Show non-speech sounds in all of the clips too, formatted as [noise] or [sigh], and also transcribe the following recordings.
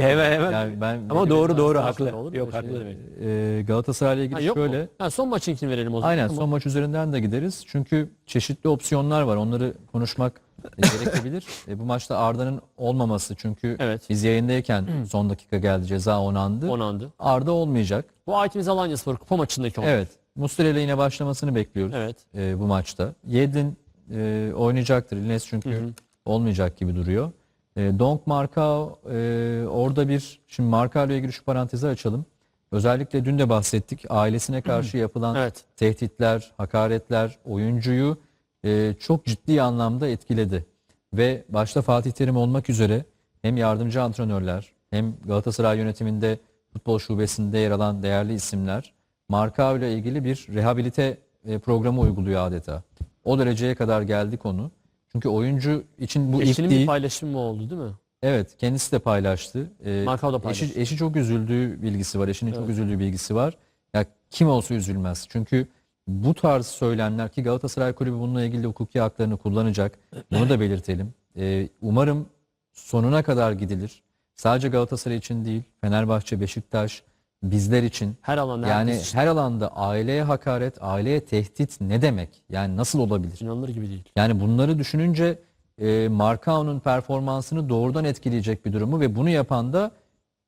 Hemen hemen. Yani ben Ama doğru doğru haklı. olur mu? Yok haklı şey demek. e, Galatasaray'la ilgili Ha, yok şöyle. mu? Ha, son maçınkini verelim o zaman. Aynen son maç üzerinden de gideriz. Çünkü çeşitli opsiyonlar var. Onları konuşmak [laughs] gerekebilir. E, bu maçta Arda'nın olmaması çünkü Evet. biz yayındayken son dakika geldi ceza onandı. Onandı. Arda olmayacak. Bu Aytimiz Alanyaspor kupa maçındaki o. Evet. Muslera ile yine başlamasını bekliyoruz Evet. e, bu maçta. Yedlin e, oynayacaktır. Lines çünkü olmayacak gibi duruyor. E, Donk Markao e, orada bir şimdi Markao ile ilgili şu parantezi açalım. Özellikle dün de bahsettik. Ailesine karşı [clears throat] yapılan Evet. tehditler, hakaretler oyuncuyu e, çok ciddi anlamda etkiledi. Ve başta Fatih Terim olmak üzere hem yardımcı antrenörler hem Galatasaray yönetiminde futbol şubesinde yer alan değerli isimler Marka ile ilgili bir rehabilite e, programı uyguluyor adeta. O dereceye kadar geldi konu. Çünkü oyuncu için bu ilk Eşinin bir değil. paylaşımı oldu değil mi? Evet kendisi de paylaştı. Ee, Marka da paylaştı. Eşi, eşi çok üzüldüğü bilgisi var. Eşinin çok üzüldüğü bilgisi var. Ya kim olsa üzülmez. Çünkü bu tarz söylemler ki Galatasaray Kulübü bununla ilgili hukuki haklarını kullanacak. Bunu da belirtelim. Ee, umarım sonuna kadar gidilir. Sadece Galatasaray için değil, Fenerbahçe, Beşiktaş, bizler için. Her alanda Yani için. her alanda aileye hakaret, aileye tehdit ne demek? Yani nasıl olabilir? İnanılır gibi değil. Yani bunları düşününce e, Markao'nun performansını doğrudan etkileyecek bir durumu ve bunu yapan da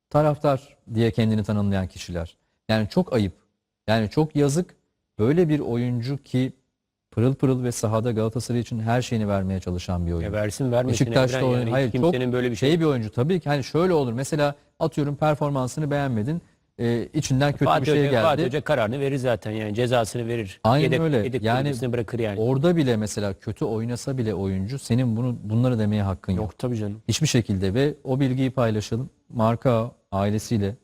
taraftar diye kendini tanımlayan kişiler. Yani çok ayıp. Yani çok yazık. Böyle bir oyuncu ki pırıl pırıl ve sahada Galatasaray için her şeyini vermeye çalışan bir oyuncu. Ya versin vermesin. Beşiktaş'ta oyun. yani. Hayır Kimsenin çok böyle bir şey. şey bir oyuncu. Tabii ki hani şöyle olur. Mesela atıyorum performansını beğenmedin. E, içinden kötü Fatih bir şey Hoca, geldi. Fatih Hoca kararını verir zaten yani cezasını verir. Aynen yedek, öyle. Yedek Yani bırakır yani. Orada bile mesela kötü oynasa bile oyuncu senin bunu bunları demeye hakkın yok. Yok tabii canım. Hiçbir şekilde ve o bilgiyi paylaşalım. Marka ailesiyle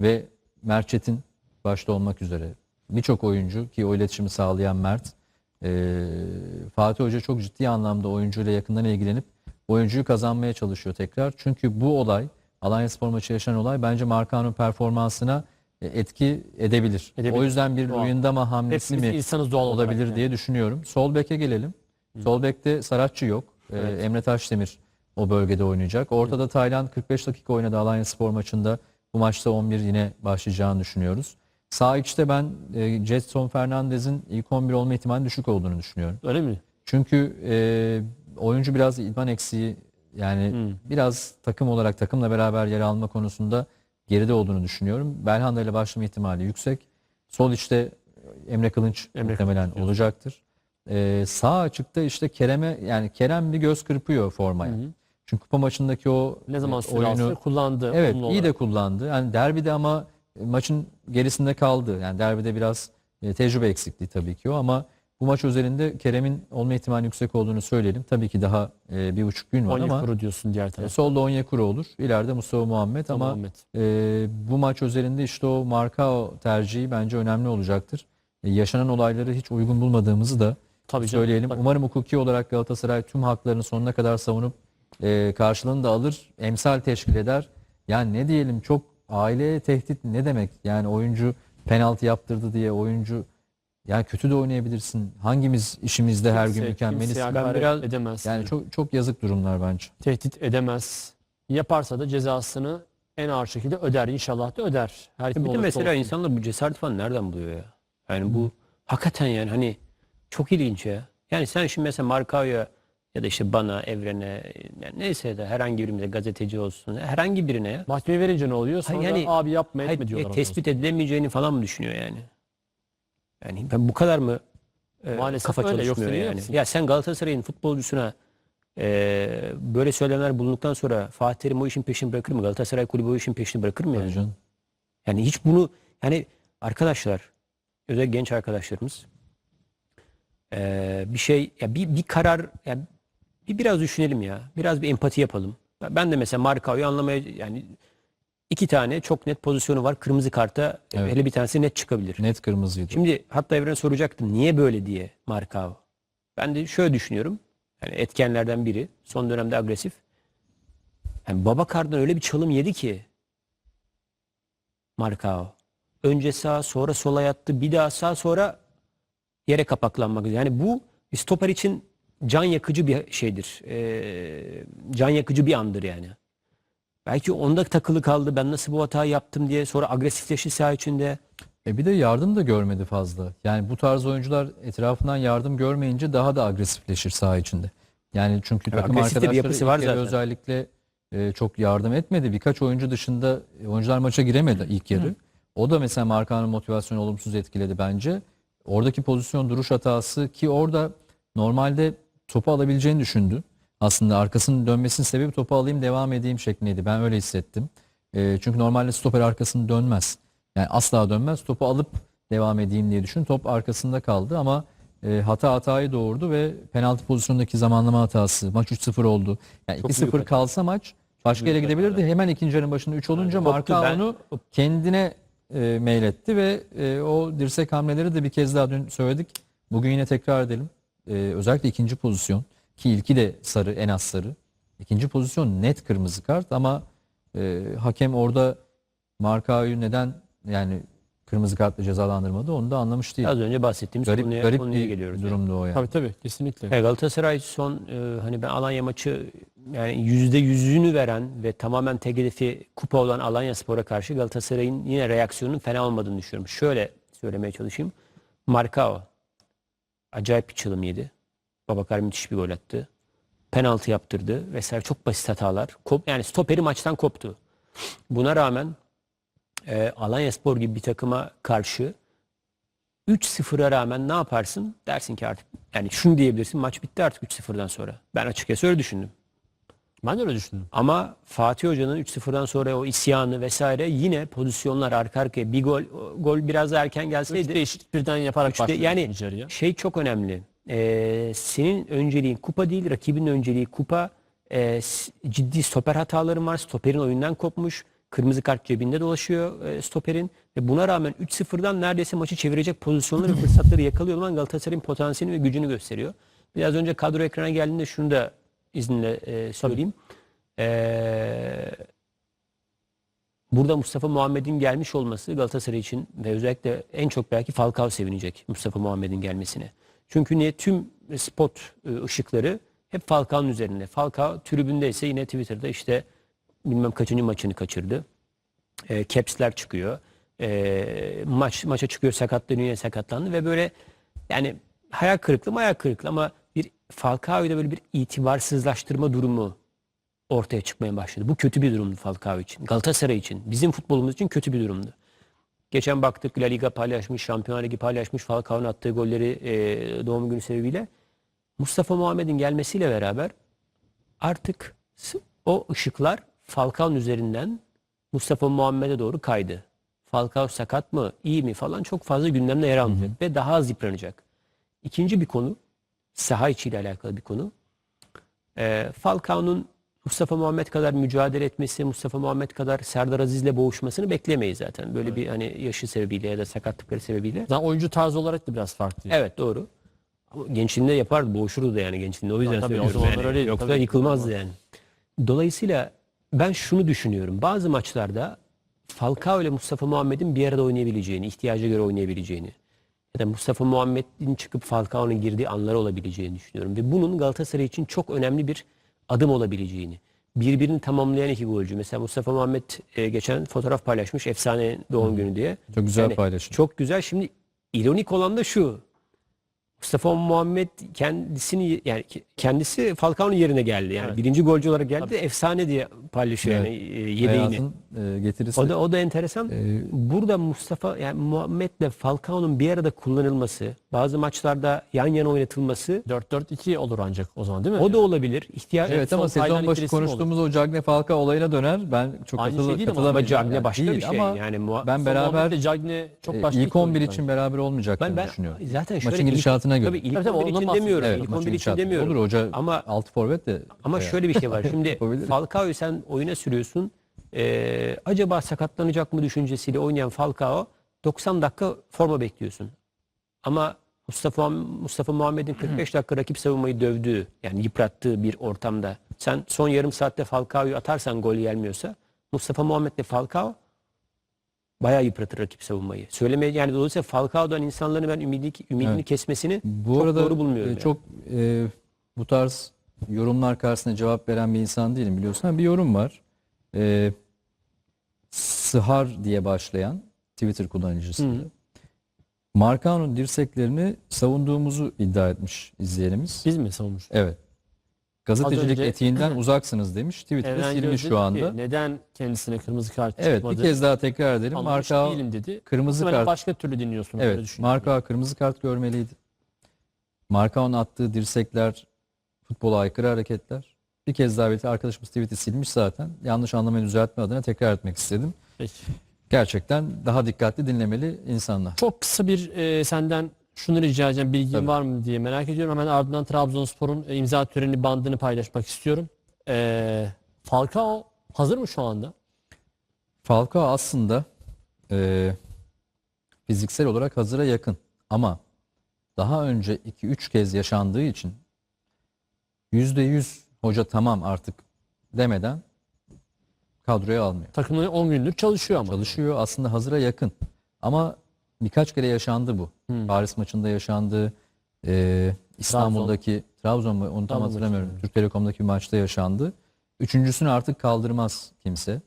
ve Mert Çetin başta olmak üzere birçok oyuncu ki o iletişimi sağlayan Mert eee, Fatih Hoca çok ciddi anlamda oyuncuyla yakından ilgilenip oyuncuyu kazanmaya çalışıyor tekrar. Çünkü bu olay Alanya Spor maçı yaşanan olay bence Marka'nın performansına e, etki edebilir. Edebilir. O yüzden bir. Luyendama hamlesi Hepimiz mi insanız doğal olabilir yani. diye düşünüyorum. Sol beke gelelim. Sol bekte Saratçı yok. Ee, Evet. Emre Taşdemir o bölgede oynayacak. Ortada Tayland 45 dakika oynadı Alanya Spor maçında. Bu maçta 11 yine başlayacağını düşünüyoruz. Sağ içte ben e, Jetson Fernandez'in ilk 11 olma ihtimali düşük olduğunu düşünüyorum. Öyle mi? Çünkü e, oyuncu biraz idman eksiği yani Hmm. biraz takım olarak takımla beraber yer alma konusunda geride olduğunu düşünüyorum. Belhanda ile başlama ihtimali yüksek. Sol içte Emre Kılınç Emre muhtemelen Kılınç olacaktır. E, sağ açıkta işte Kerem'e yani Kerem bir göz kırpıyor formaya. Çünkü kupa maçındaki o Ne zaman e, alsa kullandı. Evet iyi de kullandı. Yani derbide ama e, maçın gerisinde kaldı. Yani derbide biraz e, tecrübe eksikliği tabii ki o ama bu maç özelinde Kerem'in olma ihtimali yüksek olduğunu söyleyelim. Tabii ki daha e, bir buçuk gün var ama Onyekuru diyorsun diğer e, tarafta. solda Onyekuru olur. İleride Mustafa Muhammed ama Muhammed. e, bu maç özelinde işte o Markao tercihi bence önemli olacaktır. E, yaşanan olayları hiç uygun bulmadığımızı da Tabii canım. söyleyelim. Bak, Umarım hukuki olarak Galatasaray tüm haklarını sonuna kadar savunup e, karşılığını da alır, emsal teşkil eder. Yani ne diyelim çok aileye tehdit ne demek? Yani oyuncu penaltı yaptırdı diye oyuncu yani kötü de oynayabilirsin. Hangimiz işimizde her gün kimse- mükemmeliz? Ben biraz- edemez. Yani çok çok yazık durumlar bence. tehdit edemez. Yaparsa da cezasını en ağır şekilde öder. İnşallah da öder. Her Bir de mesela olsun. insanlar bu cesaret falan nereden buluyor ya? Yani bu hakikaten yani hani çok ilginç ya. Yani sen şimdi mesela Markao'ya ya da işte bana, Evren'e yani neyse de herhangi birimize gazeteci olsun herhangi birine ya. Mahkemeye verince ne oluyor? Sonra yani- abi yapma etme Hayır, diyorlar. e, tespit edilemeyeceğini falan mı düşünüyor yani? Yani ben bu kadar mı e, Maalesef kafa öyle, yoksa çalışmıyor niye yani? Ya sen Galatasaray'ın futbolcusuna e, böyle söylemler bulunduktan sonra Fatih Terim o işin peşini bırakır mı? Galatasaray kulübü o işin peşini bırakır mı yani? canım. Yani hiç bunu yani arkadaşlar özellikle genç arkadaşlarımız eee, bir şey ya bir, bir karar ya bir biraz düşünelim ya. Biraz bir empati yapalım. Ben de mesela Markao'yu anlamaya yani iki tane çok net pozisyonu var. Kırmızı karta Evet. hele bir tanesi net çıkabilir. Net kırmızıydı. Şimdi hatta Evren soracaktı niye böyle diye Markao. Ben de şöyle düşünüyorum. Yani etkenlerden biri son dönemde agresif. Yani Babakar'dan öyle bir çalım yedi ki Markao. Önce sağ sonra sola yattı bir daha sağ sonra yere kapaklanmak. Yani bu bir stoper için can yakıcı bir şeydir. Ee, can yakıcı bir andır yani. Belki onda takılı kaldı. Ben nasıl bu hatayı yaptım diye. Sonra agresifleşti saha içinde. E bir de yardım da görmedi fazla. Yani bu tarz oyuncular etrafından yardım görmeyince daha da agresifleşir saha içinde. Yani çünkü Evet, takım de bir arkadaşları yapısı var zaten. özellikle e, çok yardım etmedi. Birkaç oyuncu dışında e, oyuncular maça giremedi ilk yarı. O da mesela Markan'ın motivasyonu olumsuz etkiledi bence. Oradaki pozisyon duruş hatası ki orada normalde topu alabileceğini düşündü. Aslında arkasının dönmesinin sebebi topu alayım devam edeyim şeklindeydi. Ben öyle hissettim. E, çünkü normalde stoper arkasını dönmez. Yani asla dönmez. Topu alıp devam edeyim diye düşün. Top arkasında kaldı ama e, hata hatayı doğurdu ve penaltı pozisyondaki zamanlama hatası. Maç 3-0 oldu. Yani Çok büyük 2-0 hata. kalsa maç başka yere gidebilirdi. Hemen ikinci yarının başında 3 olunca koptu. Marka Ben- onu kendine e, meyletti ve e, o dirsek hamleleri de bir kez daha dün söyledik. Bugün yine tekrar edelim. E, özellikle ikinci pozisyon ki ilki de sarı en az sarı. İkinci pozisyon net kırmızı kart ama e, hakem orada Markao'yu neden yani kırmızı kartla cezalandırmadı onu da anlamış değil. Az önce bahsettiğimiz Garip konuya, garip konuya bir geliyoruz. yani. durumdu o yani. Tabii tabii kesinlikle. E, Galatasaray son e, hani ben Alanya maçı yani yüzde yüzünü veren ve tamamen tek hedefi kupa olan Alanya Spor'a karşı Galatasaray'ın yine reaksiyonunun fena olmadığını düşünüyorum. Şöyle söylemeye çalışayım. Marcao acayip bir çalım yedi. Babakar müthiş bir gol attı. Penaltı yaptırdı vesaire çok basit hatalar. Kop, yani stoperi maçtan koptu. Buna rağmen e, Alanya Spor gibi bir takıma karşı 3-0'a rağmen ne yaparsın? Dersin ki artık yani şunu diyebilirsin maç bitti artık 3-0'dan sonra. Ben açıkçası öyle düşündüm. Ben de öyle düşündüm. Ama Fatih Hoca'nın 3-0'dan sonra o isyanı vesaire yine pozisyonlar arka arkaya bir gol gol biraz erken gelseydi değişik birden yaparak başladı yani yarıya. şey çok önemli. Ee, senin önceliğin kupa değil, rakibin önceliği kupa. S- ciddi stoper hataların var. Stoperin oyundan kopmuş. Kırmızı kart cebinde dolaşıyor e, stoperin. Ve buna rağmen 3-0'dan neredeyse maçı çevirecek pozisyonları ve [laughs] fırsatları yakalıyor olan Galatasaray'ın potansiyelini ve gücünü gösteriyor. Biraz önce kadro ekrana geldiğinde şunu da izninle e, söyleyeyim. Ee, burada Mustafa Muhammed'in gelmiş olması Galatasaray için ve özellikle en çok belki Falcao sevinecek Mustafa Muhammed'in gelmesine. Çünkü niye tüm spot e, ışıkları hep Falcao'nun üzerinde. Falcao tribündeyse yine Twitter'da işte bilmem kaçıncı maçını kaçırdı. E, caps'ler çıkıyor. E, maç maça çıkıyor sakatlanıyor sakatlandı ve böyle yani hayal kırıklığı mı hayal kırıklığı ama bir Falcao'yu böyle bir itibarsızlaştırma durumu ortaya çıkmaya başladı. Bu kötü bir durumdu Falcao için. Galatasaray için, bizim futbolumuz için kötü bir durumdu. Geçen baktık La Liga paylaşmış, Şampiyonlar Ligi paylaşmış Falcao'nun attığı golleri e, doğum günü sebebiyle. Mustafa Muhammed'in gelmesiyle beraber artık o ışıklar Falcao'nun üzerinden Mustafa Muhammed'e doğru kaydı. Falcao sakat mı, iyi mi falan çok fazla gündemde yer almayacak ve daha az yıpranacak. İkinci bir konu, saha içiyle alakalı bir konu. E, Falcao'nun Mustafa Muhammed kadar mücadele etmesi, Mustafa Muhammed kadar Serdar Aziz'le boğuşmasını beklemeyiz zaten. Böyle bir hani yaşı sebebiyle ya da sakatlıkları sebebiyle. Zaten oyuncu tarzı olarak da biraz farklı. Evet doğru. Ama gençliğinde yapardı, boğuşurdu da yani gençliğinde. O yüzden Tabii, o söylüyorum zamanlar yani. öyleydi, Yoksa tabii. yıkılmazdı yani. Dolayısıyla ben şunu düşünüyorum. Bazı maçlarda Falcao ile Mustafa Muhammed'in bir arada oynayabileceğini, ihtiyaca göre oynayabileceğini ya da Mustafa Muhammed'in çıkıp Falcao'nun girdiği anlar olabileceğini düşünüyorum. Ve bunun Galatasaray için çok önemli bir adım olabileceğini. Birbirini tamamlayan iki golcü. Mesela Mustafa Muhammed e, geçen fotoğraf paylaşmış efsane doğum günü diye. Çok güzel Yani paylaşım. Çok güzel. Şimdi ironik olan da şu. Mustafa Muhammed kendisini yani ke- kendisi Falcao'nun yerine geldi. Yani Evet. birinci golcü olarak geldi. Efsane diye paylaşıyor Evet. yani e, yedeğini. E, getirisi. O da o da enteresan. e, Burada Mustafa yani Muhammed'le Falcao'nun bir arada kullanılması, bazı maçlarda yan yana oynatılması 4-4-2 olur ancak o zaman değil mi? o da olabilir. İhtiyaç Evet ama sezon başı mi olur? konuştuğumuz o Cagne Falcao olayına döner. Ben çok Aynı katılı, şey değil ama. Cagne Yani başka değil bir şey. Ama yani ben beraber Cagne çok e, başka ilk 11 oyuncu için beraber olmayacaklarını ben ben düşünüyorum. zaten şöyle Maçın ilk- gidişatına göre. Tabii ilk Tabii, tabii, 11 ondan için demiyorum. Evet, ilk maçın 11 için demiyorum. Olur hoca Ama altı forvet de. Ama bayağı. şöyle bir şey var. [laughs] Şimdi. Falcao'yu sen oyuna sürüyorsun. Ee, acaba sakatlanacak mı düşüncesiyle oynayan Falcao 90 dakika forma bekliyorsun. Ama Mustafa Mustafa Muhammed'in 45 dakika rakip savunmayı dövdüğü yani yıprattığı bir ortamda sen son yarım saatte Falcao'yu atarsan gol gelmiyorsa Mustafa Muhammed'le Falcao bayağı yıpratır rakip savunmayı. Söylemeye yani dolayısıyla Falcao'dan insanların ben ümidini, ümidini Evet. kesmesini Bu çok arada doğru bulmuyorum. e, yani. çok e, bu tarz yorumlar karşısında cevap veren bir insan değilim biliyorsun. Ha, bir yorum var. e, Sıhar diye başlayan Twitter kullanıcısı. Marcao'nun dirseklerini savunduğumuzu iddia etmiş izleyenimiz. Biz mi savunmuş? Evet. Gazetecilik önce- etiğinden [laughs] uzaksınız demiş. Twitter'da Evren silmiş şu dedi ki, anda. neden kendisine kırmızı kart Evet çıkmadı? bir kez daha tekrar edelim. Anlamış Marcao değilim dedi. kırmızı Muhtemelen kart. başka türlü dinliyorsunuz. öyle Evet. Marka kırmızı kart görmeliydi. Markao'nun attığı dirsekler futbola aykırı hareketler. Bir kez daha belirtti. Arkadaşımız tweet'i silmiş zaten. Yanlış anlamayı düzeltme adına tekrar etmek istedim. Peki. Gerçekten daha dikkatli dinlemeli insanlar. Çok kısa bir e, senden şunu rica edeceğim. Bilgin Tabii. var mı diye merak ediyorum. Hemen ardından Trabzonspor'un e, imza töreni bandını paylaşmak istiyorum. E, Falcao hazır mı şu anda? Falcao aslında e, fiziksel olarak hazıra yakın. Ama daha önce 2-3 kez yaşandığı için %100 hoca tamam artık demeden kadroya almıyor. Takımda 10 gündür çalışıyor ama. Çalışıyor aslında hazıra yakın. Ama birkaç kere yaşandı bu. Hmm. Paris maçında yaşandı. Ee, İstanbul'daki Trabzon mu onu tam hatırlamıyorum. Türk Telekom'daki bir maçta yaşandı. Üçüncüsünü artık kaldırmaz kimse.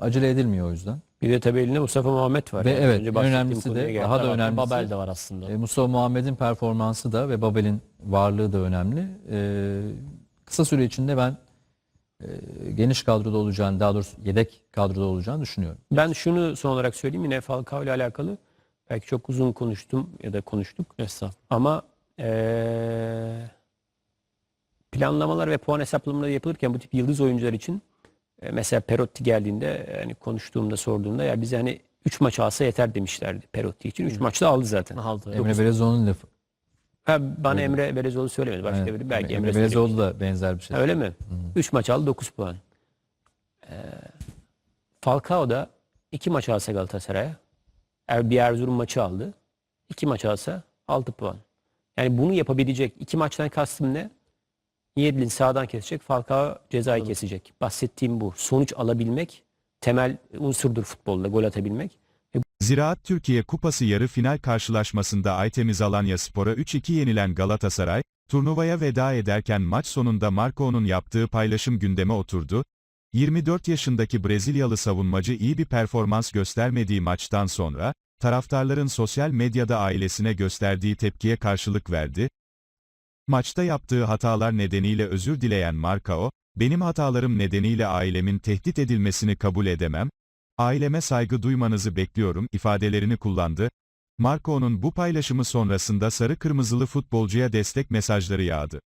Acele edilmiyor o yüzden. Bir de tabii elinde Mustafa Muhammed var. Ve Yani evet, en önemlisi de geldi. daha da önemlisi- Babel de var aslında. Ee, Mustafa Muhammed'in performansı da ve Babel'in varlığı da önemli. Ee, kısa süre içinde ben e, geniş kadroda olacağını, daha doğrusu yedek kadroda olacağını düşünüyorum. Ben şunu son olarak söyleyeyim yine Falcao ile alakalı. Belki çok uzun konuştum ya da konuştuk. Estağfurullah. Ama eee, planlamalar ve puan hesaplamaları yapılırken bu tip yıldız oyuncular için e, mesela Perotti geldiğinde hani konuştuğumda sorduğumda ya bize hani 3 maç alsa yeter demişlerdi Perotti için. 3 maçta aldı zaten. Aldı. Emre Belezoğlu'nun lafı. Ha, bana Emre Belezoğlu söylemedi. Başka Evet, biri belki Emre, Emre. Belezoğlu da benzer bir şey. Ha, öyle mi? 3 maç aldı 9 puan. Ee, Falcao da 2 maç alsa Galatasaray'a er, bir Erzurum maçı aldı. 2 maç alsa 6 puan. Yani bunu yapabilecek. 2 maçtan kastım ne? Yedlin sağdan kesecek. Falcao cezayı kesecek. Bahsettiğim bu. Sonuç alabilmek temel unsurdur futbolda gol atabilmek. Ziraat Türkiye Kupası yarı final karşılaşmasında Aytemiz Alanya Spor'a 3-2 yenilen Galatasaray, turnuvaya veda ederken maç sonunda Marco'nun yaptığı paylaşım gündeme oturdu. 24 yaşındaki Brezilyalı savunmacı iyi bir performans göstermediği maçtan sonra, taraftarların sosyal medyada ailesine gösterdiği tepkiye karşılık verdi. Maçta yaptığı hatalar nedeniyle özür dileyen Marcao, benim hatalarım nedeniyle ailemin tehdit edilmesini kabul edemem, Aileme saygı duymanızı bekliyorum ifadelerini kullandı. Marco'nun bu paylaşımı sonrasında sarı kırmızılı futbolcuya destek mesajları yağdı.